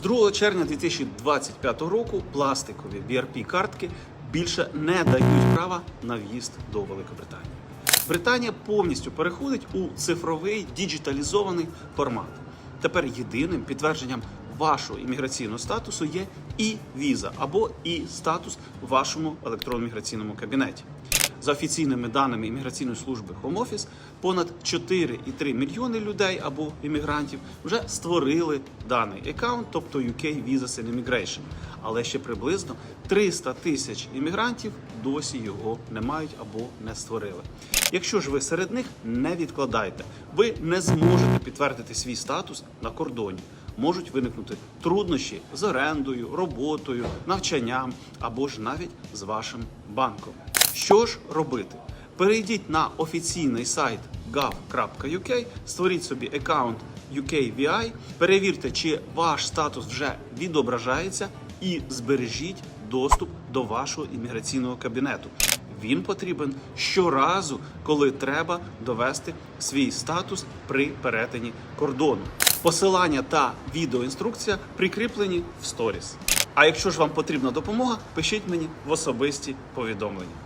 З 2 червня 2025 року пластикові BRP-картки більше не дають права на в'їзд до Великобританії. Британія повністю переходить у цифровий діджиталізований формат. Тепер єдиним підтвердженням вашого імміграційного статусу є і віза або і статус в вашому електронному міграційному кабінеті. За офіційними даними імміграційної служби Home Office, понад 4,3 мільйони людей або іммігрантів вже створили даний аккаунт, тобто UK Visas and Immigration. Але ще приблизно 300 тисяч іммігрантів досі його не мають або не створили. Якщо ж ви серед них, не відкладайте. Ви не зможете підтвердити свій статус на кордоні. Можуть виникнути труднощі з орендою, роботою, навчанням або ж навіть з вашим банком. Що ж робити? Перейдіть на офіційний сайт gov.uk, створіть собі аккаунт UKVI, перевірте, чи ваш статус вже відображається, і збережіть доступ до вашого імміграційного кабінету. Він потрібен щоразу, коли треба довести свій статус при перетині кордону. Посилання та відеоінструкція прикріплені в сторіс. А якщо ж вам потрібна допомога, пишіть мені в особисті повідомлення.